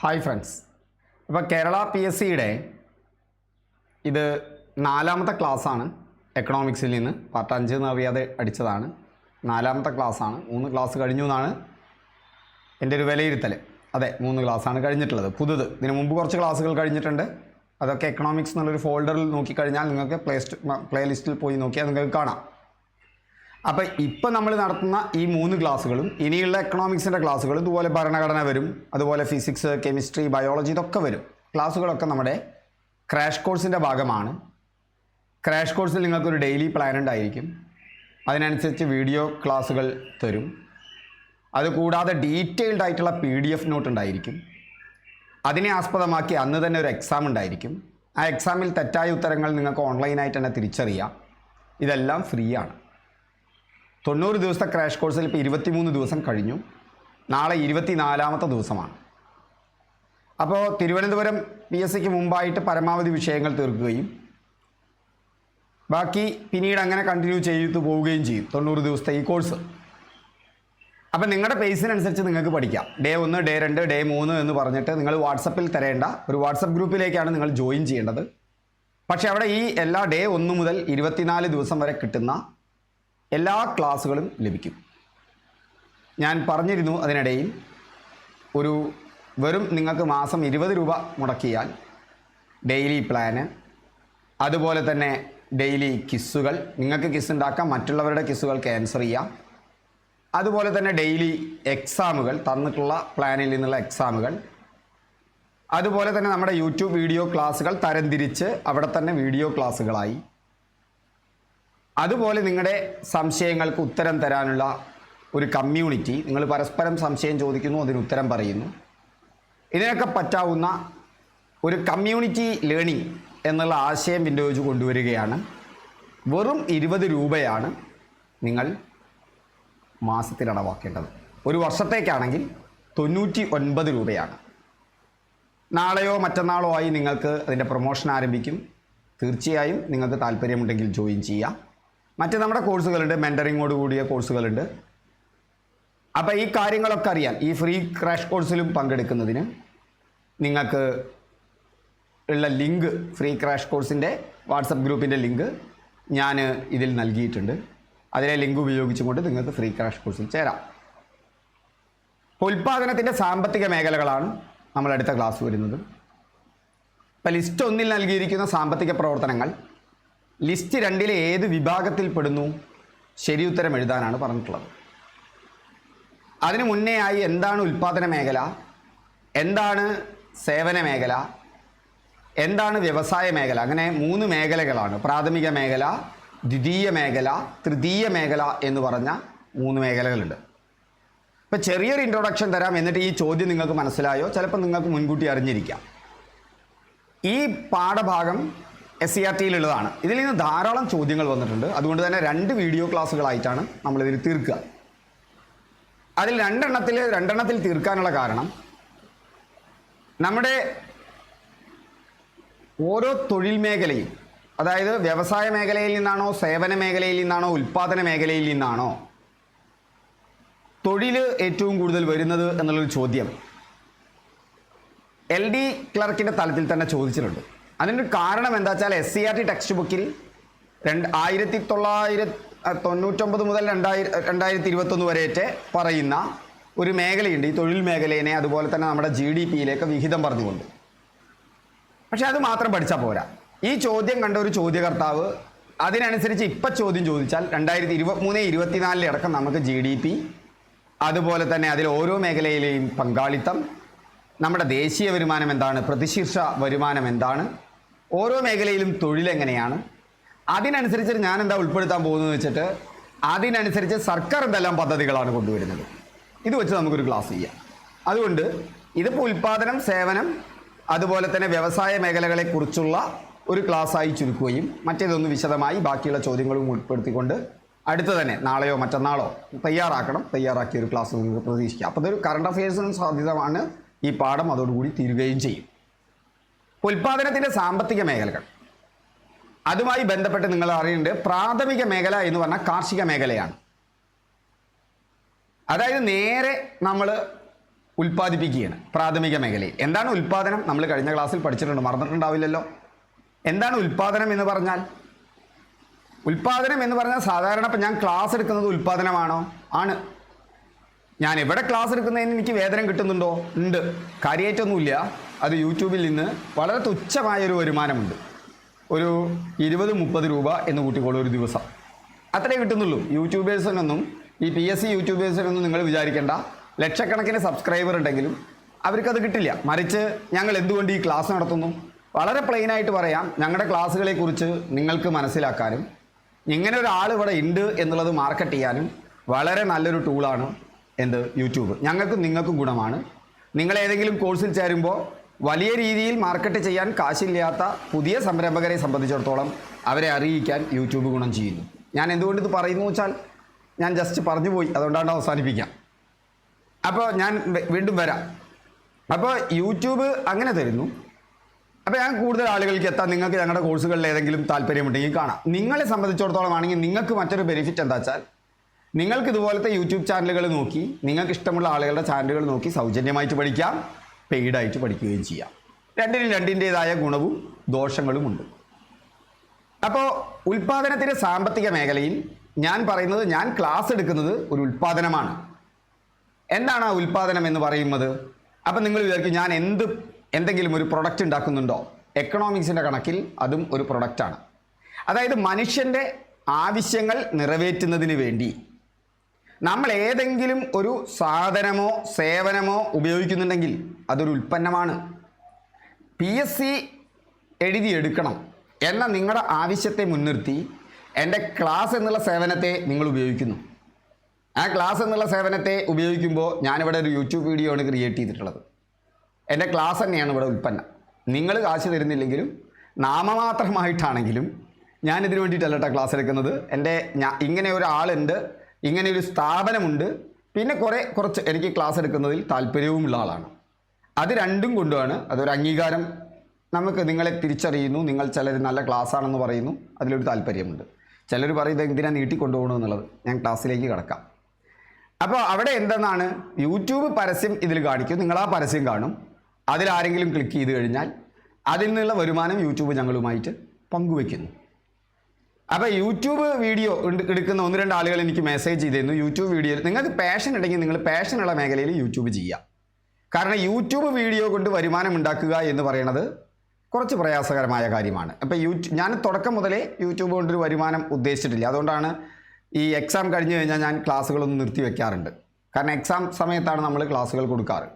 Hi friends അപ്പോൾ Kerala P S സിയുടെ ഇത് നാലാമത്തെ ക്ലാസ്സാണ് എക്കണോമിക്സിൽ നിന്ന് പാർട്ട് അഞ്ച് എന്ന് അറിയാതെ അടിച്ചതാണ്. നാലാമത്തെ ക്ലാസ്സാണ് മൂന്ന് ക്ലാസ് കഴിഞ്ഞു എന്നാണ് എന്റെ ഒരു വിലയിരുത്തൽ അതെ മൂന്ന് ക്ലാസ്സാണ് കഴിഞ്ഞിട്ടുള്ളത്. പുതുത്. ഇതിനു മുമ്പ് കുറച്ച് ക്ലാസ്സുകൾ കഴിഞ്ഞിട്ടുണ്ട്. അതൊക്കെ എക്കണോമിക്സ് എന്നുള്ളൊരു ഫോൾഡറിൽ നോക്കിക്കഴിഞ്ഞാൽ നിങ്ങൾക്ക് പ്ലേ പ്ലേ ലിസ്റ്റിൽ പോയി നോക്കിയാൽ നിങ്ങൾക്ക് കാണാം. അപ്പോൾ ഇപ്പം നമ്മൾ നടത്തുന്ന ഈ മൂന്ന് ക്ലാസ്സുകളും ഇനിയുള്ള എക്കണോമിക്സിന്റെ ക്ലാസ്സുകളും ഇതുപോലെ ഭരണഘടന വരും അതുപോലെ ഫിസിക്സ് കെമിസ്ട്രി ബയോളജി ഇതൊക്കെ വരും. ക്ലാസ്സുകളൊക്കെ നമ്മുടെ ക്രാഷ് കോഴ്സിന്റെ ഭാഗമാണ്. ക്രാഷ് കോഴ്സിൽ നിങ്ങൾക്കൊരു ഡെയിലി പ്ലാൻ ഉണ്ടായിരിക്കും. അതിനനുസരിച്ച് വീഡിയോ ക്ലാസ്സുകൾ തരും. അതുകൂടാതെ ഡീറ്റെയിൽഡ് ആയിട്ടുള്ള പി ഡി എഫ് നോട്ട് ഉണ്ടായിരിക്കും. അതിനെ ആസ്പദമാക്കി അന്ന് തന്നെ ഒരു എക്സാം ഉണ്ടായിരിക്കും. ആ എക്സാമിൽ തെറ്റായ ഉത്തരങ്ങൾ നിങ്ങൾക്ക് ഓൺലൈനായിട്ട് തന്നെ തിരിച്ചറിയാം. ഇതെല്ലാം ഫ്രീ ആണ്. തൊണ്ണൂറ് ദിവസത്തെ ക്രാഷ് കോഴ്സിൽ ഇപ്പോൾ ഇരുപത്തിമൂന്ന് ദിവസം കഴിഞ്ഞു. നാളെ ഇരുപത്തിനാലാമത്തെ ദിവസമാണ്. അപ്പോൾ തിരുവനന്തപുരം പി എസ് സിക്ക് മുമ്പായിട്ട് പരമാവധി വിഷയങ്ങൾ തീർക്കുകയും ബാക്കി പിന്നീട് അങ്ങനെ കണ്ടിന്യൂ ചെയ്തു പോവുകയും ചെയ്യും തൊണ്ണൂറ് ദിവസത്തെ ഈ കോഴ്സ് അപ്പം നിങ്ങളുടെ പേസിനനുസരിച്ച് നിങ്ങൾക്ക് പഠിക്കാം. ഡേ ഒന്ന് ഡേ രണ്ട് ഡേ മൂന്ന് എന്ന് പറഞ്ഞിട്ട് നിങ്ങൾ വാട്സപ്പിൽ തരേണ്ട ഒരു വാട്സപ്പ് ഗ്രൂപ്പിലേക്കാണ് നിങ്ങൾ ജോയിൻ ചെയ്യേണ്ടത്. പക്ഷേ അവിടെ ഈ എല്ലാ ഡേ ഒന്ന് മുതൽ ഇരുപത്തിനാല് ദിവസം വരെ കിട്ടുന്ന എല്ലാ ക്ലാസ്സുകളും ലഭിക്കും. ഞാൻ പറഞ്ഞിരുന്നു അതിനിടയിൽ ഒരു വെറും നിങ്ങൾക്ക് മാസം ഇരുപത് രൂപ മുടക്കിയാൽ ഡെയിലി പ്ലാന് അതുപോലെ തന്നെ ഡെയിലി കിസ്സുകൾ നിങ്ങൾക്ക് കിസ് ഉണ്ടാക്കാം മറ്റുള്ളവരുടെ കിസ്സുകൾ ആൻസർ ചെയ്യാം. അതുപോലെ തന്നെ ഡെയിലി എക്സാമുകൾ തന്നിട്ടുള്ള പ്ലാനിൽ നിന്നുള്ള എക്സാമുകൾ അതുപോലെ തന്നെ നമ്മുടെ യൂട്യൂബ് വീഡിയോ ക്ലാസ്സുകൾ തരംതിരിച്ച് അവിടെ തന്നെ വീഡിയോ ക്ലാസ്സുകളായി അതുപോലെ നിങ്ങളുടെ സംശയങ്ങൾക്ക് ഉത്തരം തരാനുള്ള ഒരു കമ്മ്യൂണിറ്റി നിങ്ങൾ പരസ്പരം സംശയം ചോദിക്കുന്നു അതിന് ഉത്തരം പറയുന്നു. ഇതിനൊക്കെ പറ്റാവുന്ന ഒരു കമ്മ്യൂണിറ്റി ലേണിംഗ് എന്നുള്ള ആശയം വിൻഡോജ് കൊണ്ടുവരികയാണ്. വെറും ഇരുപത് രൂപയാണ് നിങ്ങൾ മാസത്തിൽ അടവാക്കേണ്ടത്. ഒരു വർഷത്തേക്കാണെങ്കിൽ തൊണ്ണൂറ്റി ഒൻപത് രൂപയാണ്. നാളെയോ മറ്റന്നാളോ ആയി നിങ്ങൾക്ക് അതിന്റെ പ്രൊമോഷൻ ആരംഭിക്കും. തീർച്ചയായും നിങ്ങൾക്ക് താല്പര്യമുണ്ടെങ്കിൽ ജോയിൻ ചെയ്യാം. മറ്റ് നമ്മുടെ കോഴ്സുകളുണ്ട് മെന്ററിങ്ങോട് കൂടിയ കോഴ്സുകളുണ്ട് അപ്പോൾ ഈ കാര്യങ്ങളൊക്കെ അറിയാൻ ഈ ഫ്രീ ക്രാഷ് കോഴ്സിലും പങ്കെടുക്കുന്നതിന് നിങ്ങൾക്ക് ഉള്ള ലിങ്ക് ഫ്രീ ക്രാഷ് കോഴ്സിന്റെ വാട്സപ്പ് ഗ്രൂപ്പിന്റെ ലിങ്ക് ഞാൻ ഇതിൽ നൽകിയിട്ടുണ്ട്. അതിലെ ലിങ്ക് ഉപയോഗിച്ചുകൊണ്ട് നിങ്ങൾക്ക് ഫ്രീ ക്രാഷ് കോഴ്സിൽ ചേരാം. ഉൽപ്പാദനത്തിന്റെ സാമ്പത്തിക മേഖലകളാണ് നമ്മൾ അടുത്ത ക്ലാസ് വരുന്നത്. ഇപ്പം ലിസ്റ്റ് ഒന്നിൽ നൽകിയിരിക്കുന്ന സാമ്പത്തിക പ്രവർത്തനങ്ങൾ ലിസ്റ്റ് രണ്ടിലെ ഏത് വിഭാഗത്തിൽപ്പെടുന്നു ശരി ഉത്തരം എഴുതാനാണ് പറഞ്ഞിട്ടുള്ളത്. അതിനു മുന്നേ ആയി എന്താണ് ഉൽപ്പാദന മേഖല? എന്താണ് സേവന മേഖല? എന്താണ് വ്യവസായ മേഖല? അങ്ങനെ മൂന്ന് മേഖലകളാണ്. പ്രാഥമിക മേഖല ദ്വിതീയ മേഖല തൃതീയ മേഖല എന്ന് പറഞ്ഞ മൂന്ന് മേഖലകളുണ്ട്. ഇപ്പം ചെറിയൊരു ഇൻട്രൊഡക്ഷൻ തരാം. എന്നിട്ട് ഈ ചോദ്യം നിങ്ങൾക്ക് മനസ്സിലായോ? ചിലപ്പോൾ നിങ്ങൾക്ക് മുൻകൂട്ടി അറിഞ്ഞിരിക്കാം. ഈ പാഠഭാഗം എസ് സി ആർ ടിയിലുള്ളതാണ് ഇതിൽ നിന്ന് ധാരാളം ചോദ്യങ്ങൾ വന്നിട്ടുണ്ട്. അതുകൊണ്ട് തന്നെ രണ്ട് വീഡിയോ ക്ലാസ്സുകളായിട്ടാണ് നമ്മളിതിൽ തീർക്കുക. അതിൽ രണ്ടെണ്ണത്തിൽ രണ്ടെണ്ണത്തിൽ തീർക്കാനുള്ള കാരണം നമ്മുടെ ഓരോ തൊഴിൽ മേഖലയും അതായത് വ്യവസായ മേഖലയിൽ നിന്നാണോ സേവന മേഖലയിൽ നിന്നാണോ ഉൽപ്പാദന മേഖലയിൽ നിന്നാണോ തൊഴിൽ ഏറ്റവും കൂടുതൽ വരുന്നത് എന്നുള്ളൊരു ചോദ്യം എൽ ഡി ക്ലർക്കിന്റെ തലത്തിൽ തന്നെ ചോദിച്ചിട്ടുണ്ട്. അതിന്റെ കാരണം എന്താ വെച്ചാൽ S C R T text ബുക്കിൽ രണ്ട് ആയിരത്തി തൊള്ളായിരത്തി തൊണ്ണൂറ്റൊമ്പത് മുതൽ രണ്ടായിരം രണ്ടായിരത്തി ഇരുപത്തൊന്ന് വരെയൊക്കെ പറയുന്ന ഒരു മേഖലയുണ്ട്. ഈ തൊഴിൽ മേഖലയെ അതുപോലെ തന്നെ നമ്മുടെ ജി ഡി പിയിലേക്ക് വിഹിതം പറഞ്ഞുകൊണ്ട്. പക്ഷെ അത് മാത്രം പഠിച്ചാൽ പോരാ. ഈ ചോദ്യം കണ്ട ഒരു ചോദ്യകർത്താവ് അതിനനുസരിച്ച് ഇപ്പം ചോദ്യം ചോദിച്ചാൽ രണ്ടായിരത്തി ഇരുപത്തിമൂന്ന് ഇരുപത്തിനാലിലടക്കം നമുക്ക് ജി ഡി പി അതുപോലെ തന്നെ അതിൽ ഓരോ മേഖലയിലെയും പങ്കാളിത്തം നമ്മുടെ ദേശീയ വരുമാനം എന്താണ് പ്രതിശീർഷ വരുമാനം എന്താണ് ഓരോ മേഖലയിലും തൊഴിൽ എങ്ങനെയാണ് അതിനനുസരിച്ച് ഞാൻ എന്താ ഉൾപ്പെടുത്താൻ പോകുന്നത് വെച്ചിട്ട് അതിനനുസരിച്ച് സർക്കാർ എന്തെല്ലാം പദ്ധതികളാണ് കൊണ്ടുവരുന്നത്. ഇത് വെച്ച് നമുക്കൊരു ക്ലാസ് ചെയ്യാം. അതുകൊണ്ട് ഇതിപ്പോൾ ഉൽപ്പാദനം സേവനം അതുപോലെ തന്നെ വ്യവസായ മേഖലകളെക്കുറിച്ചുള്ള ഒരു ക്ലാസ്സായി ചുരുക്കുകയും മറ്റേതൊന്ന് വിശദമായി ബാക്കിയുള്ള ചോദ്യങ്ങളും ഉൾപ്പെടുത്തിക്കൊണ്ട് അടുത്ത തന്നെ നാളെയോ മറ്റന്നാളോ തയ്യാറാക്കണം. തയ്യാറാക്കിയ ഒരു ക്ലാസ് നിങ്ങൾക്ക് പ്രതീക്ഷിക്കാം. അപ്പോൾ ഇതൊരു കറണ്ട് അഫയേഴ്സിനും സാധ്യതമാണ് ഈ പാഠം അതോടുകൂടി തീരുകയും ചെയ്യും. ഉൽപ്പാദനത്തിന്റെ സാമ്പത്തിക മേഖലകൾ. അതുമായി ബന്ധപ്പെട്ട് നിങ്ങൾ അറിയേണ്ടത് പ്രാഥമിക മേഖല എന്ന് പറഞ്ഞാൽ കാർഷിക മേഖലയാണ്. അതായത് നേരെ നമ്മൾ ഉൽപ്പാദിപ്പിക്കുകയാണ് പ്രാഥമിക മേഖലയിൽ. എന്താണ് ഉൽപാദനം? നമ്മൾ കഴിഞ്ഞ ക്ലാസ്സിൽ പഠിച്ചിട്ടുണ്ട് മറന്നിട്ടുണ്ടാവില്ലല്ലോ. എന്താണ് ഉൽപാദനം എന്ന് പറഞ്ഞാൽ? ഉൽപാദനം എന്ന് പറഞ്ഞാൽ സാധാരണ ഇപ്പം ഞാൻ ക്ലാസ് എടുക്കുന്നത് ഉൽപാദനമാണോ? ആണ്. ഞാൻ എവിടെ ക്ലാസ് എടുക്കുന്നതിന് എനിക്ക് വേതനം കിട്ടുന്നുണ്ടോ? ഉണ്ട്. കാര്യമായിട്ടൊന്നുമില്ല അത് യൂട്യൂബിൽ നിന്ന് വളരെ തുച്ഛമായൊരു വരുമാനമുണ്ട്. ഒരു ഇരുപത് മുപ്പത് രൂപ എന്ന് കൂട്ടിക്കോളൂ ഒരു ദിവസം. അത്രേ കിട്ടുന്നുള്ളൂ. യൂട്യൂബേഴ്സിനൊന്നും ഈ പി എസ് സി യൂട്യൂബേഴ്സിനൊന്നും നിങ്ങൾ വിചാരിക്കേണ്ട. ലക്ഷക്കണക്കിന് സബ്സ്ക്രൈബർ ഉണ്ടെങ്കിലും അവർക്കത് കിട്ടില്ല. മറിച്ച് ഞങ്ങൾ എന്തുകൊണ്ട് ഈ ക്ലാസ് നടത്തുന്നു? വളരെ പ്ലെയിനായിട്ട് പറയാം. ഞങ്ങളുടെ ക്ലാസ്സുകളെക്കുറിച്ച് നിങ്ങൾക്ക് മനസ്സിലാക്കാനും ഇങ്ങനെ ഒരാൾ ഇവിടെ ഉണ്ട് എന്നുള്ളത് മാർക്കറ്റ് ചെയ്യാനും വളരെ നല്ലൊരു ടൂളാണ് എന്ത്? യൂട്യൂബ്. ഞങ്ങൾക്കും നിങ്ങൾക്കും ഗുണമാണ്. നിങ്ങൾ ഏതെങ്കിലും കോഴ്സിൽ ചേരുമ്പോൾ വലിയ രീതിയിൽ മാർക്കറ്റ് ചെയ്യാൻ കാശില്ലാത്ത പുതിയ സംരംഭകരെ സംബന്ധിച്ചിടത്തോളം അവരെ അറിയിക്കാൻ യൂട്യൂബ് ഗുണം ചെയ്യുന്നു. ഞാൻ എന്തുകൊണ്ട് ഇത് പറയുന്നു വെച്ചാൽ ഞാൻ ജസ്റ്റ് പറഞ്ഞു പോയി. അതുകൊണ്ടാണ് അവസാനിപ്പിക്കാം. അപ്പോൾ ഞാൻ വീണ്ടും വരാം. അപ്പോൾ യൂട്യൂബ് അങ്ങനെ തരുന്നു. അപ്പോൾ ഞാൻ കൂടുതൽ ആളുകൾക്ക് എത്താൻ നിങ്ങൾക്ക് ഞങ്ങളുടെ കോഴ്സുകളിൽ ഏതെങ്കിലും താല്പര്യമുണ്ടെങ്കിൽ കാണാം. നിങ്ങളെ സംബന്ധിച്ചിടത്തോളം ആണെങ്കിൽ നിങ്ങൾക്ക് മറ്റൊരു ബെനിഫിറ്റ് എന്താ വെച്ചാൽ നിങ്ങൾക്ക് ഇതുപോലത്തെ യൂട്യൂബ് ചാനലുകൾ നോക്കി നിങ്ങൾക്ക് ഇഷ്ടമുള്ള ആളുകളുടെ ചാനലുകൾ നോക്കി സൗജന്യമായിട്ട് പഠിക്കാം പെയ്ഡായിട്ട് പഠിക്കുകയും ചെയ്യാം. രണ്ടിനും രണ്ടിന്റേതായ ഗുണവും ദോഷങ്ങളുമുണ്ട് അപ്പോൾ ഉൽപ്പാദനത്തിന്റെ സാമ്പത്തിക മേഖലയിൽ ഞാൻ പറയുന്നത് ഞാൻ ക്ലാസ് എടുക്കുന്നത് ഒരു ഉൽപ്പാദനമാണ്. എന്താണ് ആ ഉൽപ്പാദനം എന്ന് പറയുന്നത്? അപ്പം നിങ്ങൾ വിചാരിക്കും ഞാൻ എന്ത് എന്തെങ്കിലും ഒരു പ്രൊഡക്റ്റ് ഉണ്ടാക്കുന്നുണ്ടോ? എക്കണോമിക്സിന്റെ കണക്കിൽ അതും ഒരു പ്രൊഡക്റ്റാണ് അതായത് മനുഷ്യന്റെ ആവശ്യങ്ങൾ നിറവേറ്റുന്നതിന് വേണ്ടി നമ്മൾ ഏതെങ്കിലും ഒരു സാധനമോ സേവനമോ ഉപയോഗിക്കുന്നുണ്ടെങ്കിൽ അതൊരു ഉൽപ്പന്നമാണ്. പി എസ് സി എഴുതിയെടുക്കണം എന്ന നിങ്ങളുടെ ആവശ്യത്തെ മുൻനിർത്തി എന്റെ ക്ലാസ് എന്നുള്ള സേവനത്തെ നിങ്ങൾ ഉപയോഗിക്കുന്നു. ആ ക്ലാസ് എന്നുള്ള സേവനത്തെ ഉപയോഗിക്കുമ്പോൾ ഞാനിവിടെ ഒരു യൂട്യൂബ് വീഡിയോ ആണ് ക്രിയേറ്റ് ചെയ്തിട്ടുള്ളത്. എന്റെ ക്ലാസ് തന്നെയാണ് ഇവിടെ ഉൽപ്പന്നം. നിങ്ങൾ കാശ് തരുന്നില്ലെങ്കിലും നാമമാത്രമായിട്ടാണെങ്കിലും ഞാനിതിനു വേണ്ടിയിട്ടല്ല കേട്ടോ ക്ലാസ് എടുക്കുന്നത്. എന്റെ ഞാൻ ഇങ്ങനെ ഒരാളുണ്ട്. ഇങ്ങനെ ഒരു സ്ഥാപനമുണ്ട്. പിന്നെ കുറേ കുറച്ച് എനിക്ക് ക്ലാസ് എടുക്കുന്നതിൽ താല്പര്യവുമുള്ള ആളാണ്. അത് രണ്ടും കൊണ്ടുമാണ് അതൊരു അംഗീകാരം. നമുക്ക് നിങ്ങളെ തിരിച്ചറിയുന്നു. നിങ്ങൾ ചിലർ നല്ല ക്ലാസ് ആണെന്ന് പറയുന്നു. അതിലൊരു താല്പര്യമുണ്ട്. ചിലർ പറയുന്നത് നീട്ടി നീട്ടിക്കൊണ്ടുപോകണം എന്നുള്ളത്? ഞാൻ ക്ലാസ്സിലേക്ക് കിടക്കാം. അപ്പോൾ അവിടെ എന്തെന്നാണ്? യൂട്യൂബ് പരസ്യം ഇതിൽ കാണിക്കും. നിങ്ങൾ ആ പരസ്യം കാണും. അതിലാരെങ്കിലും ക്ലിക്ക് ചെയ്ത് കഴിഞ്ഞാൽ അതിൽ നിന്നുള്ള വരുമാനം യൂട്യൂബ് ഞങ്ങളുമായിട്ട് പങ്കുവെക്കുന്നു അപ്പോൾ യൂട്യൂബ് വീഡിയോ എടുക്കുന്ന ഒന്ന് രണ്ട് ആളുകൾ എനിക്ക് മെസ്സേജ് ചെയ്തിരുന്നു. യൂട്യൂബ് വീഡിയോയിൽ നിങ്ങൾക്ക് പാഷൻ ഉണ്ടെങ്കിൽ നിങ്ങൾ പാഷനുള്ള മേഖലയിൽ യൂട്യൂബ് ചെയ്യാം കാരണം യൂട്യൂബ് വീഡിയോ കൊണ്ട് വരുമാനം ഉണ്ടാക്കുക എന്ന് പറയുന്നത് കുറച്ച് പ്രയാസകരമായ കാര്യമാണ്. അപ്പോൾ യൂട്യൂബ് ഞാൻ തുടക്കം മുതലേ യൂട്യൂബ് കൊണ്ടൊരു വരുമാനം ഉദ്ദേശിച്ചിട്ടില്ല. അതുകൊണ്ടാണ് ഈ എക്സാം കഴിഞ്ഞു കഴിഞ്ഞാൽ ഞാൻ ക്ലാസ്സുകളൊന്നും നിർത്തി വെക്കാറുണ്ട്. കാരണം എക്സാം സമയത്താണ് നമ്മൾ ക്ലാസ്സുകൾ കൊടുക്കാറ്.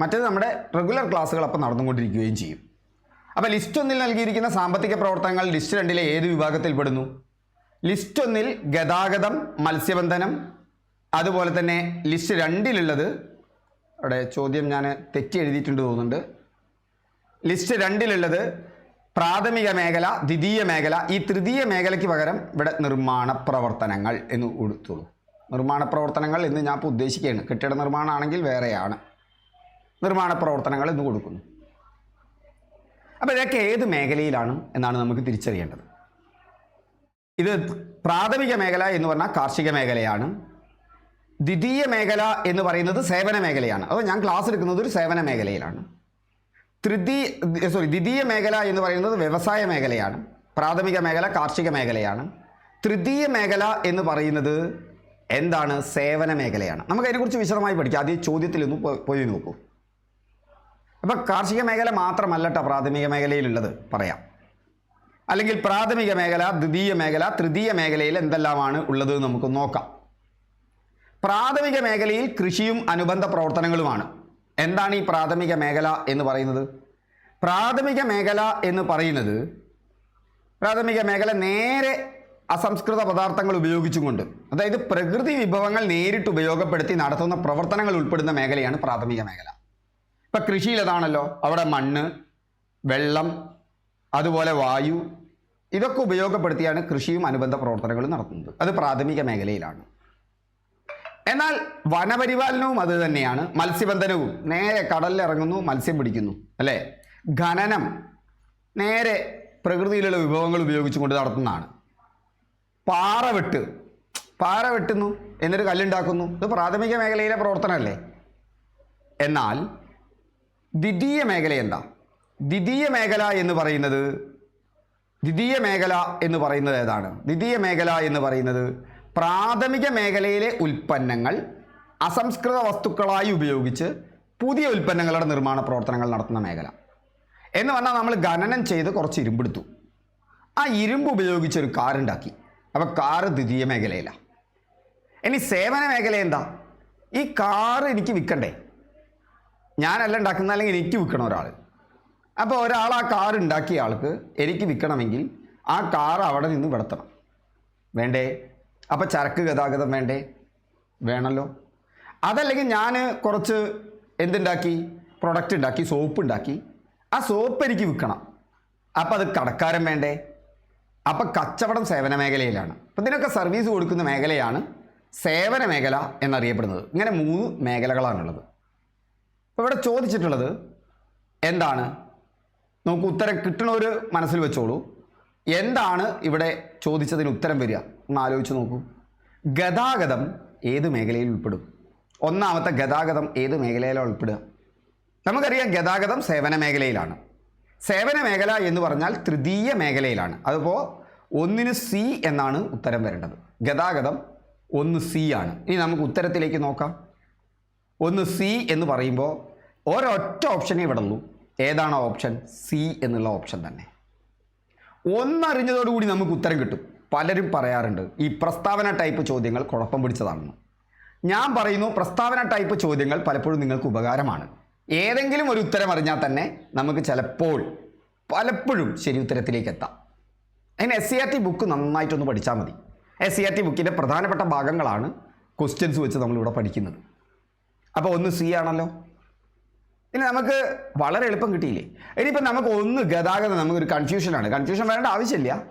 മറ്റേത് നമ്മുടെ റെഗുലർ ക്ലാസ്സുകൾ അപ്പം നടന്നുകൊണ്ടിരിക്കുകയും ചെയ്യും. അപ്പോൾ ലിസ്റ്റ് ഒന്നിൽ നൽകിയിരിക്കുന്ന സാമ്പത്തിക പ്രവർത്തനങ്ങൾ ലിസ്റ്റ് രണ്ടിലെ ഏത് വിഭാഗത്തിൽപ്പെടുന്നു ലിസ്റ്റ് ഒന്നിൽ ഗതാഗതം മത്സ്യബന്ധനം അതുപോലെ തന്നെ ലിസ്റ്റ് രണ്ടിലുള്ളത് അവിടെ ചോദ്യം ഞാൻ തെറ്റി എഴുതിയിട്ടുണ്ട് തോന്നുന്നുണ്ട്. ലിസ്റ്റ് രണ്ടിലുള്ളത് പ്രാഥമിക മേഖല ദ്വിതീയ മേഖല ഈ തൃതീയ മേഖലയ്ക്ക് പകരം ഇവിടെ നിർമ്മാണ പ്രവർത്തനങ്ങൾ എന്ന് കൊടുത്തോളൂ. നിർമ്മാണ പ്രവർത്തനങ്ങൾ എന്ന് ഞാൻ ഇപ്പോൾ ഉദ്ദേശിക്കുകയാണ്. കെട്ടിട നിർമ്മാണമാണെങ്കിൽ വേറെയാണ്. നിർമ്മാണ പ്രവർത്തനങ്ങൾ എന്ന് കൊടുക്കുന്നു. അപ്പോൾ ഇതൊക്കെ ഏത് മേഖലയിലാണ് എന്നാണ് നമുക്ക് തിരിച്ചറിയേണ്ടത്. ഇത് പ്രാഥമിക മേഖല എന്ന് പറഞ്ഞാൽ കാർഷിക മേഖലയാണ്. ദ്വിതീയ മേഖല എന്ന് പറയുന്നത് സേവന മേഖലയാണ്. അപ്പോൾ ഞാൻ ക്ലാസ് എടുക്കുന്നത് ഒരു സേവന മേഖലയിലാണ്. തൃതീയ സോറി ദ്വിതീയ മേഖല എന്ന് പറയുന്നത് വ്യവസായ മേഖലയാണ്. പ്രാഥമിക മേഖല കാർഷിക മേഖലയാണ്. തൃതീയ മേഖല എന്ന് പറയുന്നത് എന്താണ്? സേവന മേഖലയാണ്. നമുക്ക് അതിനെക്കുറിച്ച് വിശദമായി പഠിക്കാം. ആദ്യം ചോദ്യത്തിൽ ഒന്ന് പോയി നോക്കൂ. അപ്പം കാർഷിക മേഖല മാത്രമല്ല കേട്ടോ പ്രാഥമിക മേഖലയിലുള്ളത്. പറയാം. അല്ലെങ്കിൽ പ്രാഥമിക മേഖല ദ്വിതീയ മേഖല തൃതീയ മേഖലയിൽ എന്തെല്ലാമാണ് ഉള്ളത് നമുക്ക് നോക്കാം. പ്രാഥമിക മേഖലയിൽ കൃഷിയും അനുബന്ധ പ്രവർത്തനങ്ങളുമാണ്. എന്താണ് ഈ പ്രാഥമിക മേഖല എന്ന് പറയുന്നത്? പ്രാഥമിക മേഖല എന്ന് പറയുന്നത് പ്രാഥമിക മേഖല നേരെ അസംസ്കൃത പദാർത്ഥങ്ങൾ ഉപയോഗിച്ചുകൊണ്ട് അതായത് പ്രകൃതി വിഭവങ്ങൾ നേരിട്ട് ഉപയോഗപ്പെടുത്തി നടത്തുന്ന പ്രവർത്തനങ്ങൾ ഉൾപ്പെടുന്ന മേഖലയാണ് പ്രാഥമിക മേഖല. ഇപ്പം കൃഷിയിലതാണല്ലോ അവിടെ മണ്ണ് വെള്ളം അതുപോലെ വായു. ഇതൊക്കെ ഉപയോഗപ്പെടുത്തിയാണ് കൃഷിയും അനുബന്ധ പ്രവർത്തനങ്ങളും നടത്തുന്നത്. അത് പ്രാഥമിക മേഖലയിലാണ്. എന്നാൽ വനപരിപാലനവും അത് തന്നെയാണ്. മത്സ്യബന്ധനവും. നേരെ കടലിലിറങ്ങുന്നു മത്സ്യം പിടിക്കുന്നു അല്ലേ? ഖനനം. നേരെ പ്രകൃതിയിലുള്ള വിഭവങ്ങൾ ഉപയോഗിച്ചുകൊണ്ട് നടത്തുന്നതാണ്. പാറ വെട്ട്. പാറ വെട്ടുന്നു എന്നിട്ട് കല്ലുണ്ടാക്കുന്നു. ഇത് പ്രാഥമിക മേഖലയിലെ പ്രവർത്തനമല്ലേ? എന്നാൽ ദ്വിതീയ മേഖല എന്താ? ദ്വിതീയ മേഖല എന്ന് പറയുന്നത് ദ്വിതീയ മേഖല എന്ന് പറയുന്നത് ഏതാണ്? ദ്വിതീയ മേഖല എന്ന് പറയുന്നത് പ്രാഥമിക മേഖലയിലെ ഉൽപ്പന്നങ്ങൾ അസംസ്കൃത വസ്തുക്കളായി ഉപയോഗിച്ച് പുതിയ ഉൽപ്പന്നങ്ങളുടെ നിർമ്മാണ പ്രവർത്തനങ്ങൾ നടത്തുന്ന മേഖല. എന്ന് പറഞ്ഞാൽ നമ്മൾ ഖനനം ചെയ്ത് കുറച്ച് ഇരുമ്പെടുത്തു ആ ഇരുമ്പ് ഉപയോഗിച്ച് ഒരു കാറുണ്ടാക്കി അപ്പോൾ കാറ് ദ്വിതീയ മേഖലയിലാണ് ഇനി സേവന മേഖല എന്താ? ഈ കാറ് എനിക്ക് വിൽക്കണ്ടേ? ഞാനല്ല ഉണ്ടാക്കുന്ന അല്ലെങ്കിൽ എനിക്ക് വിൽക്കണം ഒരാൾ. അപ്പോൾ ഒരാൾ ആ കാർ ഉണ്ടാക്കിയ ആൾക്ക് എനിക്ക് വിൽക്കണമെങ്കിൽ ആ കാർ അവിടെ നിന്ന് വിടത്തണം വേണ്ടേ? അപ്പോൾ ചരക്ക് ഗതാഗതം വേണ്ടേ? വേണമല്ലോ അതല്ലെങ്കിൽ ഞാൻ കുറച്ച് എന്തുണ്ടാക്കി? പ്രൊഡക്റ്റ് ഉണ്ടാക്കി സോപ്പ് ഉണ്ടാക്കി. ആ സോപ്പ് എനിക്ക് വിൽക്കണം. അപ്പം അത് കടക്കാരൻ വേണ്ടേ? അപ്പം കച്ചവടം സേവന മേഖലയിലാണ്. അപ്പം ഇതിനൊക്കെ സർവീസ് കൊടുക്കുന്ന മേഖലയാണ് സേവന മേഖല എന്നറിയപ്പെടുന്നത്. ഇങ്ങനെ മൂന്ന് മേഖലകളാണുള്ളത്. അപ്പോൾ ഇവിടെ ചോദിച്ചിട്ടുള്ളത് എന്താണ്? നമുക്ക് ഉത്തരം കിട്ടണവർ മനസ്സിൽ വെച്ചോളൂ. എന്താണ് ഇവിടെ ചോദിച്ചതിന് ഉത്തരം വരിക? ഒന്ന് ആലോചിച്ച് നോക്കൂ. ഗതാഗതം ഏത് മേഖലയിൽ ഉൾപ്പെടും? ഒന്നാമത്തെ ഗതാഗതം ഏത് മേഖലയിലാണ് ഉൾപ്പെടുക? നമുക്കറിയാം ഗതാഗതം സേവന മേഖലയിലാണ്. സേവന മേഖല എന്ന് പറഞ്ഞാൽ തൃതീയ മേഖലയിലാണ്. അതിപ്പോൾ ഒന്നിന് സി എന്നാണ് ഉത്തരം വരേണ്ടത്. ഗതാഗതം ഒന്ന് സി ആണ്. ഇനി നമുക്ക് ഉത്തരത്തിലേക്ക് നോക്കാം. ഒന്ന് സി എന്ന് പറയുമ്പോൾ ഒരൊറ്റ ഓപ്ഷനേ ഇവിടെ ഉള്ളൂ. ഏതാണ് ഓപ്ഷൻ സി എന്നുള്ള ഓപ്ഷൻ തന്നെ. ഒന്നറിഞ്ഞതോടുകൂടി നമുക്ക് ഉത്തരം കിട്ടും. പലരും പറയാറുണ്ട് ഈ പ്രസ്താവന ടൈപ്പ് ചോദ്യങ്ങൾ കുഴപ്പം പിടിച്ചതാണെന്ന്. ഞാൻ പറയുന്നു പ്രസ്താവന ടൈപ്പ് ചോദ്യങ്ങൾ പലപ്പോഴും നിങ്ങൾക്ക് ഉപകാരമാണ്. ഏതെങ്കിലും ഒരു ഉത്തരം അറിഞ്ഞാൽ തന്നെ നമുക്ക് ചിലപ്പോൾ പലപ്പോഴും ശരി ഉത്തരത്തിലേക്ക് എത്താം. അതിന് S C R T book നന്നായിട്ടൊന്ന് പഠിച്ചാൽ മതി. എസ് സി ആർ ടി ബുക്കിന്റെ പ്രധാനപ്പെട്ട ഭാഗങ്ങളാണ് ക്വസ്റ്റ്യൻസ് വെച്ച് നമ്മളിവിടെ പഠിക്കുന്നത്. അപ്പോൾ ഒന്ന് സി ആണല്ലോ. ഇനി നമുക്ക് വളരെ എളുപ്പം കിട്ടിയില്ലേ? ഇനിയിപ്പോൾ നമുക്ക് ഒന്ന് ഗതാഗതം നമുക്കൊരു കൺഫ്യൂഷനാണ് കൺഫ്യൂഷൻ വരേണ്ട ആവശ്യമില്ല.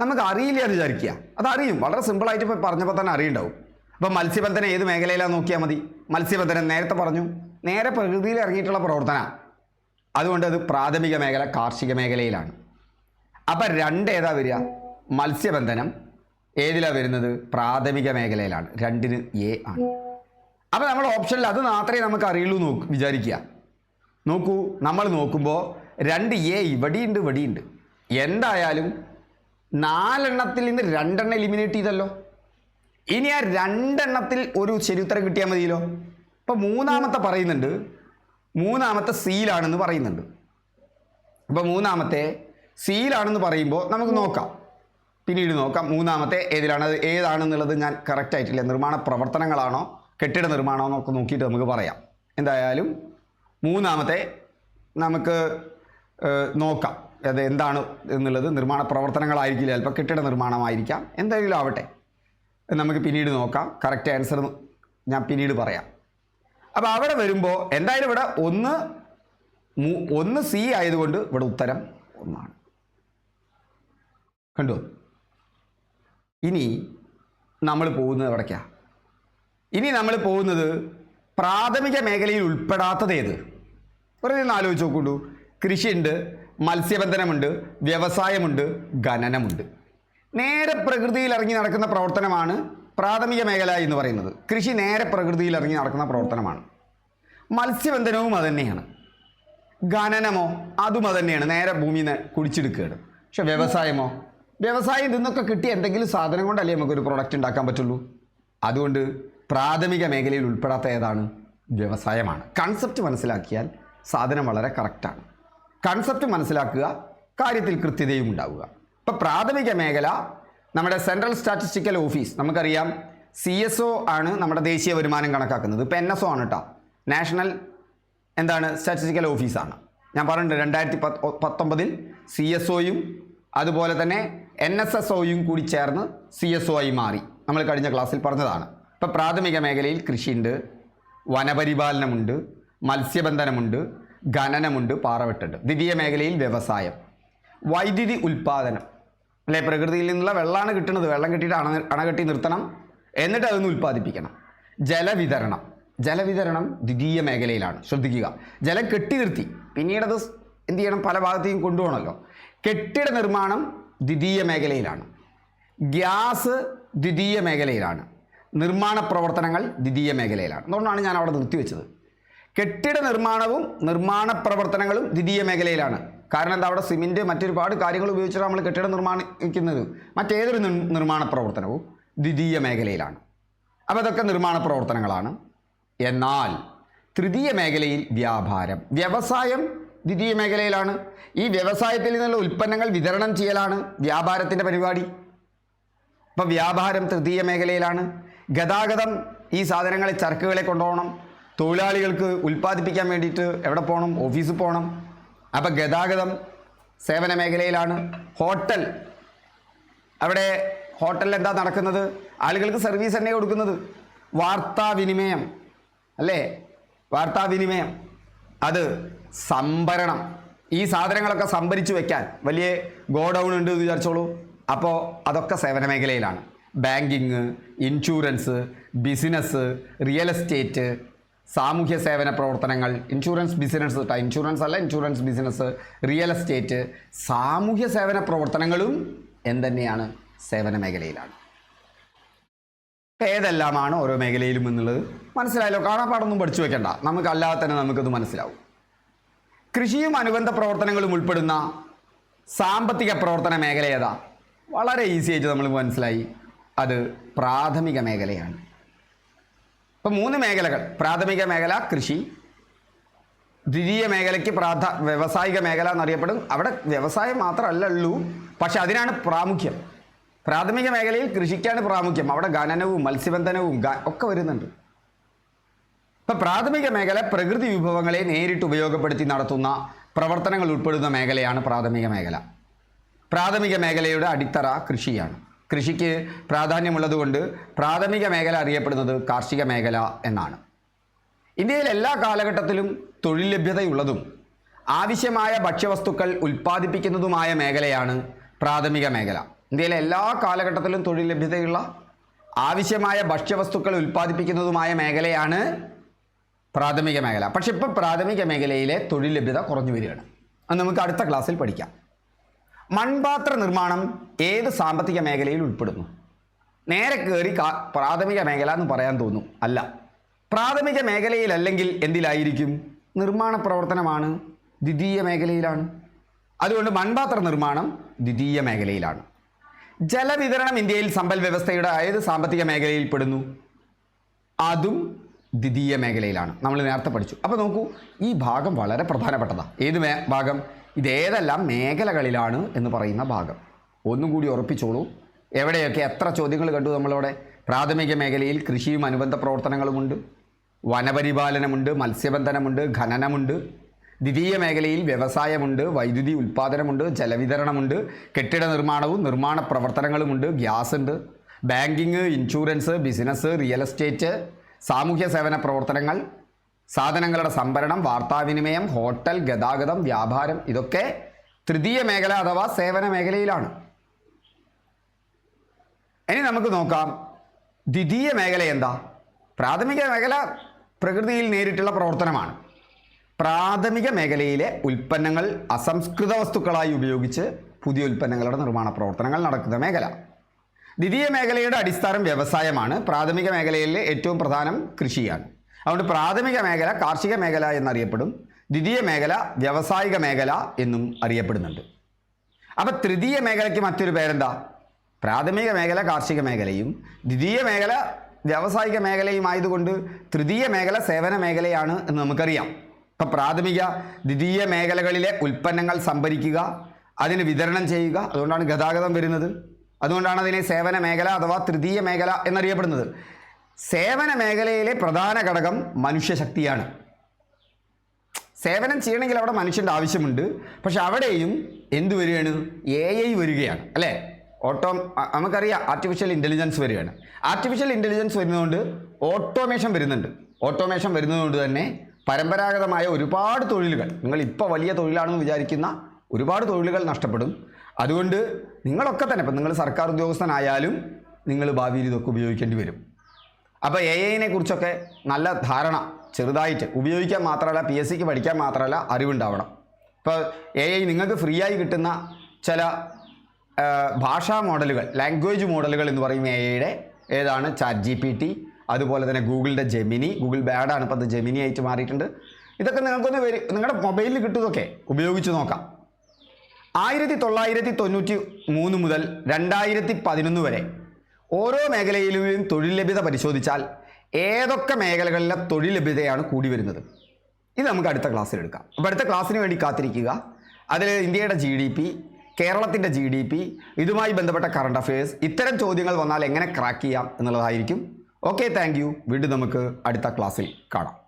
നമുക്ക് അറിയില്ല എന്ന് വിചാരിക്കുക. അതറിയും. വളരെ സിമ്പിളായിട്ട് ഇപ്പോൾ പറഞ്ഞപ്പോൾ തന്നെ അറിയുണ്ടാവും. അപ്പോൾ മത്സ്യബന്ധനം ഏത് മേഖലയിലാണെന്ന് നോക്കിയാൽ മതി? മത്സ്യബന്ധനം നേരത്തെ പറഞ്ഞു. നേരെ പ്രകൃതിയിൽ ഇറങ്ങിയിട്ടുള്ള പ്രവർത്തന. അതുകൊണ്ട് അത് പ്രാഥമിക മേഖല കാർഷിക മേഖലയിലാണ്. അപ്പം രണ്ട് ഏതാ വരിക? മത്സ്യബന്ധനം. ഏതിലാണ് വരുന്നത്? പ്രാഥമിക മേഖലയിലാണ്. രണ്ടിന് എ ആണ്. അപ്പോൾ നമ്മൾ ഓപ്ഷനിൽ അത് മാത്രമേ നമുക്ക് അറിയുള്ളൂ നോക്ക് വിചാരിക്കുക. നോക്കൂ നമ്മൾ നോക്കുമ്പോൾ രണ്ട് എ ഇവിടെയുണ്ട് ഇവിടെയുണ്ട്. എന്തായാലും നാലെണ്ണത്തിൽ നിന്ന് രണ്ടെണ്ണം എലിമിനേറ്റ് ചെയ്തല്ലോ. ഇനി ആ രണ്ടെണ്ണത്തിൽ ഒരു ശരിയുത്തരം കിട്ടിയാൽ മതിയല്ലോ. ഇപ്പം മൂന്നാമത്തെ പറയുന്നുണ്ട്. മൂന്നാമത്തെ സീലാണെന്ന് പറയുന്നുണ്ട്. അപ്പോൾ മൂന്നാമത്തെ സീലാണെന്ന് പറയുമ്പോൾ നമുക്ക് നോക്കാം. പിന്നീട് നോക്കാം മൂന്നാമത്തെ ഏതിലാണ് ഏതാണെന്നുള്ളത് ഞാൻ കറക്റ്റ് ആയിട്ടില്ല. നിർമ്മാണ പ്രവർത്തനങ്ങളാണോ? കെട്ടിട നിർമ്മാണം എന്നൊക്കെ നോക്കിയിട്ട് നമുക്ക് പറയാം. എന്തായാലും മൂന്നാമത്തെ നമുക്ക് നോക്കാം. അത് എന്താണ് എന്നുള്ളത്. നിർമ്മാണ പ്രവർത്തനങ്ങളായിരിക്കില്ല. ചിലപ്പോൾ കെട്ടിട നിർമ്മാണമായിരിക്കാം. എന്തെങ്കിലും ആവട്ടെ. നമുക്ക് പിന്നീട് നോക്കാം. കറക്റ്റ് ആൻസർ ഞാൻ പിന്നീട് പറയാം. അപ്പോൾ അവിടെ വരുമ്പോൾ എന്തായാലും ഇവിടെ ഒന്ന് ഒന്ന് സി ആയതുകൊണ്ട് ഇവിടെ ഉത്തരം ഒന്നാണ്. കണ്ടു? ഇനി നമ്മൾ പോകുന്നത് എവിടേക്കാ? ഇനി നമ്മൾ പോകുന്നത് പ്രാഥമിക മേഖലയിൽ ഉൾപ്പെടാത്തത് ഏത്? വെറുതെ ഒന്ന് ആലോചിച്ച് നോക്കുള്ളൂ കൃഷിയുണ്ട് മത്സ്യബന്ധനമുണ്ട് വ്യവസായമുണ്ട് ഖനനമുണ്ട്. നേരെ പ്രകൃതിയിൽ ഇറങ്ങി നടക്കുന്ന പ്രവർത്തനമാണ് പ്രാഥമിക മേഖല എന്ന് പറയുന്നത്. കൃഷി നേരെ പ്രകൃതിയിൽ ഇറങ്ങി നടക്കുന്ന പ്രവർത്തനമാണ്. മത്സ്യബന്ധനവും അതുതന്നെയാണ് ഖനനമോ അതും അതുതന്നെയാണ് നേരെ ഭൂമിയിൽ നിന്ന് കുടിച്ചെടുക്കുകയാണ് പക്ഷെ വ്യവസായമോ? വ്യവസായം നിന്നൊക്കെ കിട്ടിയ എന്തെങ്കിലും സാധനം കൊണ്ടല്ലേ നമുക്കൊരു പ്രൊഡക്റ്റ് ഉണ്ടാക്കാൻ പറ്റുള്ളൂ? അതുകൊണ്ട് പ്രാഥമിക മേഖലയിൽ ഉൾപ്പെടാത്ത ഏതാണ്? വ്യവസായമാണ്. കൺസെപ്റ്റ് മനസ്സിലാക്കിയാൽ സാധനം വളരെ കറക്റ്റാണ് കൺസെപ്റ്റ് മനസ്സിലാക്കുക കാര്യത്തിൽ കൃത്യതയും ഉണ്ടാവുക. ഇപ്പം പ്രാഥമിക മേഖല നമ്മുടെ സെൻട്രൽ സ്റ്റാറ്റിസ്റ്റിക്കൽ ഓഫീസ് നമുക്കറിയാം സി എസ് ഒ ആണ് നമ്മുടെ ദേശീയ വരുമാനം കണക്കാക്കുന്നത്. ഇപ്പം എൻ എസ് ഒ ആണ് കേട്ടോ നാഷണൽ എന്താണ്? സ്റ്റാറ്റിസ്റ്റിക്കൽ ഓഫീസാണ് ഞാൻ പറഞ്ഞിട്ടുണ്ട് രണ്ടായിരത്തി പത്ത് പത്തൊമ്പതിൽ സി എസ് ഒയും അതുപോലെ തന്നെ എൻ എസ് എസ് ഒയും കൂടി ചേർന്ന് സി എസ് ഒ ആയി മാറി. നമ്മൾ കഴിഞ്ഞ ക്ലാസ്സിൽ പറഞ്ഞതാണ്. ഇപ്പം പ്രാഥമിക മേഖലയിൽ കൃഷിയുണ്ട്. വനപരിപാലനമുണ്ട്. മത്സ്യബന്ധനമുണ്ട്. ഖനനമുണ്ട്. പാറവെട്ടുണ്ട്. ദ്വിതീയ മേഖലയിൽ വ്യവസായം. വൈദ്യുതി ഉൽപ്പാദനം. അല്ലെ? പ്രകൃതിയിൽ നിന്നുള്ള വെള്ളമാണ് കിട്ടുന്നത്. വെള്ളം കിട്ടിയിട്ട് അണ അണകെട്ടി നിർത്തണം. എന്നിട്ട് അതൊന്ന് ഉൽപ്പാദിപ്പിക്കണം. ജലവിതരണം. ജലവിതരണം ദ്വിതീയ മേഖലയിലാണ്. ശ്രദ്ധിക്കുക. ജലം കെട്ടി നിർത്തി. പിന്നീട് അത് എന്ത് ചെയ്യണം? പല ഭാഗത്തേക്കും കൊണ്ടുപോകണമല്ലോ. കെട്ടിട നിർമ്മാണം ദ്വിതീയ മേഖലയിലാണ്. ഗ്യാസ് ദ്വിതീയ മേഖലയിലാണ്. നിർമ്മാണ പ്രവർത്തനങ്ങൾ ദ്വിതീയ മേഖലയിലാണ്. അതുകൊണ്ടാണ് ഞാൻ അവിടെ നിർത്തിവെച്ചത്. കെട്ടിട നിർമ്മാണവും നിർമ്മാണ പ്രവർത്തനങ്ങളും ദ്വിതീയ മേഖലയിലാണ്. കാരണം എന്താ അവിടെ സിമെന്റ് മറ്റൊരുപാട് കാര്യങ്ങൾ ഉപയോഗിച്ചിട്ട് നമ്മൾ കെട്ടിടം നിർമ്മാണിക്കുന്നത്. മറ്റേതൊരു നിർമ്മാണ പ്രവർത്തനവും ദ്വിതീയ മേഖലയിലാണ്. അപ്പോൾ അതൊക്കെ നിർമ്മാണ പ്രവർത്തനങ്ങളാണ്. എന്നാൽ തൃതീയ മേഖലയിൽ വ്യാപാരം വ്യവസായം ദ്വിതീയ മേഖലയിലാണ്. ഈ വ്യവസായത്തിൽ നിന്നുള്ള ഉൽപ്പന്നങ്ങൾ വിതരണം ചെയ്യലാണ് വ്യാപാരത്തിന്റെ പരിപാടി. അപ്പം വ്യാപാരം തൃതീയ മേഖലയിലാണ്. ഗതാഗതം ഈ സാധനങ്ങളെ ചരക്കുകളെ കൊണ്ടുപോകണം. തൊഴിലാളികൾക്ക് ഉൽപ്പാദിപ്പിക്കാൻ വേണ്ടിയിട്ട് എവിടെ പോകണം? ഓഫീസിൽ പോകണം. അപ്പം ഗതാഗതം സേവന മേഖലയിലാണ്. ഹോട്ടൽ. അവിടെ ഹോട്ടലിൽ എന്താ നടക്കുന്നത്? ആളുകൾക്ക് സർവീസ് തന്നെ കൊടുക്കുന്നത്. വാർത്താവിനിമയം അല്ലേ? വാർത്താവിനിമയം അത് സംഭരണം. ഈ സാധനങ്ങളൊക്കെ സംഭരിച്ചു വെക്കാൻ. വലിയ ഗോഡൗൺ ഉണ്ട് എന്ന് വിചാരിച്ചോളൂ. അപ്പോൾ അതൊക്കെ സേവന മേഖലയിലാണ്. Banking insurance business real estate സാമൂഹ്യ സേവന പ്രവർത്തനങ്ങൾ ഇൻഷുറൻസ് ബിസിനസ് കേട്ടോ ഇൻഷുറൻസ് അല്ല ഇൻഷുറൻസ് ബിസിനസ് റിയൽ എസ്റ്റേറ്റ് സാമൂഹ്യ സേവന പ്രവർത്തനങ്ങളും എന്തുതന്നെയാണ് സേവന മേഖലയിലാണ്. ഏതെല്ലാമാണ് ഓരോ മേഖലയിലും എന്നുള്ളത് മനസ്സിലായല്ലോ കാണാപ്പാടൊന്നും പഠിച്ചു വെക്കണ്ട. നമുക്ക് അല്ലാതെ തന്നെ നമുക്കത് മനസ്സിലാവും. കൃഷിയും അനുബന്ധ പ്രവർത്തനങ്ങളും ഉൾപ്പെടുന്ന സാമ്പത്തിക പ്രവർത്തന മേഖല ഏതാ? വളരെ ഈസി ആയിട്ട് നമ്മൾ മനസ്സിലായി. അത് പ്രാഥമിക മേഖലയാണ്. ഇപ്പം മൂന്ന് മേഖലകൾ. പ്രാഥമിക മേഖല കൃഷി. ദ്വിതീയ മേഖലയ്ക്ക് പ്രാധ വ്യവസായിക മേഖല എന്നറിയപ്പെടും. അവിടെ വ്യവസായം മാത്രമല്ല ഉള്ളൂ പക്ഷെ അതിനാണ് പ്രാമുഖ്യം. പ്രാഥമിക മേഖലയിൽ കൃഷിക്കാണ് പ്രാമുഖ്യം. അവിടെ ഖനനവും മത്സ്യബന്ധനവും ഒക്കെ വരുന്നുണ്ട്. ഇപ്പം പ്രാഥമിക മേഖല പ്രകൃതി വിഭവങ്ങളെ നേരിട്ട് ഉപയോഗപ്പെടുത്തി നടത്തുന്ന പ്രവർത്തനങ്ങൾ ഉൾപ്പെടുന്ന മേഖലയാണ് പ്രാഥമിക മേഖല. പ്രാഥമിക മേഖലയുടെ അടിത്തറ കൃഷിയാണ്. കൃഷിക്ക് പ്രാധാന്യമുള്ളതുകൊണ്ട് പ്രാഥമിക മേഖല അറിയപ്പെടുന്നത് കാർഷിക മേഖല എന്നാണ്. ഇന്ത്യയിൽ എല്ലാ കാലഘട്ടത്തിലും തൊഴിൽ ലഭ്യതയുള്ളതും ആവശ്യമായ ഭക്ഷ്യവസ്തുക്കൾ ഉൽപ്പാദിപ്പിക്കുന്നതുമായ മേഖലയാണ് പ്രാഥമിക മേഖല. ഇന്ത്യയിലെ എല്ലാ കാലഘട്ടത്തിലും തൊഴിൽ ലഭ്യതയുള്ള ആവശ്യമായ ഭക്ഷ്യവസ്തുക്കൾ ഉൽപ്പാദിപ്പിക്കുന്നതുമായ മേഖലയാണ് പ്രാഥമിക മേഖല. പക്ഷെ ഇപ്പോൾ പ്രാഥമിക മേഖലയിലെ തൊഴിൽ ലഭ്യത കുറഞ്ഞു വരികയാണ്. അത് നമുക്ക് അടുത്ത ക്ലാസ്സിൽ പഠിക്കാം. മൺപാത്ര നിർമ്മാണം ഏത് സാമ്പത്തിക മേഖലയിൽ ഉൾപ്പെടുന്നു? നേരെ കയറി പ്രാഥമിക മേഖല എന്ന് പറയാൻ തോന്നും. അല്ല. പ്രാഥമിക മേഖലയിലല്ലെങ്കിൽ എന്തിലായിരിക്കും? നിർമ്മാണ പ്രവർത്തനമാണ് ദ്വിതീയ മേഖലയിലാണ്. അതുകൊണ്ട് മൺപാത്ര നിർമ്മാണം ദ്വിതീയ മേഖലയിലാണ്. ജലവിതരണം ഇന്ത്യയിൽ സമ്പൽ വ്യവസ്ഥയുടെ ഏത് സാമ്പത്തിക മേഖലയിൽ പെടുന്നു? അതും ദ്വിതീയ മേഖലയിലാണ്. നമ്മൾ നേരത്തെ പഠിച്ചു. അപ്പോൾ നോക്കൂ ഈ ഭാഗം വളരെ പ്രധാനപ്പെട്ടതാണ് ഏത് ഭാഗം? ഇതേതെല്ലാം മേഖലകളിലാണ് എന്ന് പറയുന്ന ഭാഗം. ഒന്നും കൂടി ഉറപ്പിച്ചോളൂ. എവിടെയൊക്കെ എത്ര ചോദ്യങ്ങൾ കണ്ടു നമ്മളവിടെ? പ്രാഥമിക മേഖലയിൽ കൃഷിയും അനുബന്ധ പ്രവർത്തനങ്ങളുമുണ്ട്. വനപരിപാലനമുണ്ട് മത്സ്യബന്ധനമുണ്ട് ഖനനമുണ്ട്. ദ്വിതീയ മേഖലയിൽ വ്യവസായമുണ്ട് വൈദ്യുതി ഉൽപ്പാദനമുണ്ട് ജലവിതരണമുണ്ട് കെട്ടിട നിർമ്മാണവും നിർമ്മാണ പ്രവർത്തനങ്ങളുമുണ്ട് ഗ്യാസ് ഉണ്ട് banking insurance business real estate സാമൂഹ്യ സേവന പ്രവർത്തനങ്ങൾ സാധനങ്ങളുടെ സംഭരണം വാർത്താവിനിമയം ഹോട്ടൽ ഗതാഗതം വ്യാപാരം ഇതൊക്കെ തൃതീയ മേഖല അഥവാ സേവന മേഖലയിലാണ്. ഇനി നമുക്ക് നോക്കാം ദ്വിതീയ മേഖല എന്താ? പ്രാഥമിക മേഖല പ്രകൃതിയിൽ നേരിട്ടുള്ള പ്രവർത്തനമാണ്. പ്രാഥമിക മേഖലയിലെ ഉൽപ്പന്നങ്ങൾ അസംസ്കൃത വസ്തുക്കളായി ഉപയോഗിച്ച് പുതിയ ഉൽപ്പന്നങ്ങളുടെ നിർമ്മാണ പ്രവർത്തനങ്ങൾ നടക്കുന്ന മേഖല. ദ്വിതീയ മേഖലയുടെ അടിസ്ഥാനം വ്യവസായമാണ്. പ്രാഥമിക മേഖലയിലെ ഏറ്റവും പ്രധാനം കൃഷിയാണ്. അതുകൊണ്ട് പ്രാഥമിക മേഖല കാർഷിക മേഖല എന്നറിയപ്പെടും. ദ്വിതീയ മേഖല വ്യാവസായിക മേഖല എന്നും അറിയപ്പെടുന്നുണ്ട്. അപ്പോൾ തൃതീയ മേഖലയ്ക്ക് മറ്റൊരു പേരെന്താ? പ്രാഥമിക മേഖല കാർഷിക മേഖലയും ദ്വിതീയ മേഖല വ്യാവസായിക മേഖലയും ആയതുകൊണ്ട് തൃതീയ മേഖല സേവന മേഖലയാണ് എന്ന് നമുക്കറിയാം. ഇപ്പം പ്രാഥമിക ദ്വിതീയ മേഖലകളിലെ ഉൽപ്പന്നങ്ങൾ സംഭരിക്കുക അതിന് വിതരണം ചെയ്യുക അതുകൊണ്ടാണ് ഗതാഗതം വരുന്നത്. അതുകൊണ്ടാണ് അതിനെ സേവന മേഖല അഥവാ തൃതീയ മേഖല എന്നറിയപ്പെടുന്നത്. സേവന മേഖലയിലെ പ്രധാന ഘടകം മനുഷ്യശക്തിയാണ്. സേവനം ചെയ്യണമെങ്കിൽ അവിടെ മനുഷ്യന്റെ ആവശ്യമുണ്ട്. പക്ഷെ അവിടെയും എന്ത് വരികയാണ്? എ ഐ വരികയാണ് അല്ലേ? ഓട്ടോ നമുക്കറിയാം ആർട്ടിഫിഷ്യൽ ഇന്റലിജൻസ് വരികയാണ്. ആർട്ടിഫിഷ്യൽ ഇന്റലിജൻസ് വരുന്നതുകൊണ്ട് ഓട്ടോമേഷൻ വരുന്നുണ്ട്. ഓട്ടോമേഷൻ വരുന്നതുകൊണ്ട് തന്നെ പരമ്പരാഗതമായ ഒരുപാട് തൊഴിലുകൾ നിങ്ങൾ ഇപ്പോൾ വലിയ തൊഴിലാണെന്ന് വിചാരിക്കുന്ന ഒരുപാട് തൊഴിലുകൾ നഷ്ടപ്പെടും. അതുകൊണ്ട് നിങ്ങളൊക്കെ തന്നെ ഇപ്പം നിങ്ങൾ സർക്കാർ ഉദ്യോഗസ്ഥനായാലും നിങ്ങൾ ഭാവിയിൽ ഇതൊക്കെ ഉപയോഗിക്കേണ്ടി വരും. അപ്പോൾ എ ഐനെ കുറിച്ചൊക്കെ നല്ല ധാരണ ചെറുതായിട്ട് ഉപയോഗിക്കാൻ മാത്രമല്ല പി എസ് സിക്ക് പഠിക്കാൻ മാത്രമല്ല അറിവുണ്ടാവണം. ഇപ്പോൾ എ ഐ നിങ്ങൾക്ക് ഫ്രീ ആയി കിട്ടുന്ന ചില ഭാഷാ മോഡലുകൾ ലാംഗ്വേജ് മോഡലുകൾ എന്ന് പറയും എ ഐയുടെ ഏതാണ്? ചാറ്റ് ജി പി ടി അതുപോലെ തന്നെ ഗൂഗിളിന്റെ ജെമിനി ഗൂഗിൾ ബാഡാണ് ഇപ്പോൾ അത് ജെമിനി ആയിട്ട് മാറിയിട്ടുണ്ട്. ഇതൊക്കെ നിങ്ങൾക്കൊന്ന് വരി നിങ്ങളുടെ മൊബൈലിൽ കിട്ടുന്നതൊക്കെ ഉപയോഗിച്ച് നോക്കാം. ആയിരത്തി തൊള്ളായിരത്തി തൊണ്ണൂറ്റി മൂന്ന് മുതൽ രണ്ടായിരത്തി പതിനൊന്ന് വരെ ഓരോ മേഖലയിലും തൊഴിൽ ലഭ്യത പരിശോധിച്ചാൽ ഏതൊക്കെ മേഖലകളിലെ തൊഴിൽ ലഭ്യതയാണ് കൂടി വരുന്നത്? ഇത് നമുക്ക് അടുത്ത ക്ലാസ്സിൽ എടുക്കാം. അപ്പോൾ അടുത്ത ക്ലാസ്സിന് വേണ്ടി കാത്തിരിക്കുക. അതിൽ ഇന്ത്യയുടെ ജി ഡി പി കേരളത്തിന്റെ ജി ഡി പി ഇതുമായി ബന്ധപ്പെട്ട കറണ്ട് അഫയേഴ്സ് ഇത്തരം ചോദ്യങ്ങൾ വന്നാൽ എങ്ങനെ ക്രാക്ക് ചെയ്യാം എന്നുള്ളതായിരിക്കും. ഓക്കെ താങ്ക് യു വീണ്ടും നമുക്ക് അടുത്ത ക്ലാസ്സിൽ കാണാം.